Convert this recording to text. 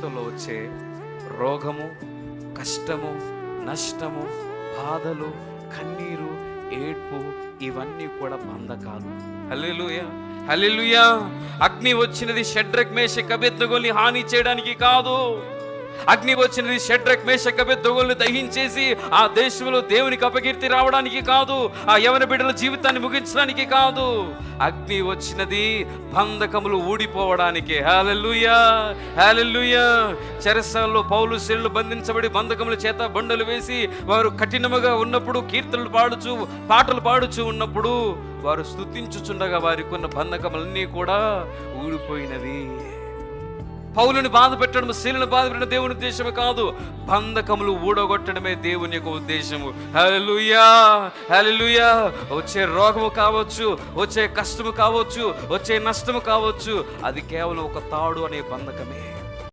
జీవితంలో వచ్చే రోగము కష్టము నష్టము బాధలు కన్నీరు ఏడ్పు ఇవన్నీ కూడా బంధకాలు హల్లెలూయా హల్లెలూయా. అగ్ని వచ్చినది షడ్రగ్మేష కబెత్తుగోల్ని హాని చేయడానికి కాదు. అగ్ని వచ్చినది షడ్రక్ మేషక దొంగలను దహించేసి ఆ దేశంలో దేవునికి అపకీర్తి రావడానికి కాదు ఆ యవన బిడ్డల జీవితాన్ని ముగించడానికి కాదు. అగ్ని వచ్చినది బంధకములు ఊడిపోవడానికి. Hallelujah hallelujah. చెరసాల్లో పౌలు శిల్లు బంధించబడి బంధకముల చేత బండలు వేసి వారు కఠినముగా ఉన్నప్పుడు కీర్తనలు పాడుచు పాటలు పాడుచు ఉన్నప్పుడు వారు స్థుతించుచుండగా వారికి ఉన్న బంధకములన్నీ కూడా ఊడిపోయినవి. పౌలుని బాధ పెట్టడం శీలను బాధ పెట్టడం దేవుని ఉద్దేశమే కాదు. బంధకములు ఊడగొట్టడమే దేవుని యొక్క ఉద్దేశము. హల్లెలూయా హల్లెలూయా. వచ్చే రోగము కావచ్చు వచ్చే కష్టము కావచ్చు వచ్చే నష్టము కావచ్చు అది కేవలం ఒక తాడు అనే బంధకమే.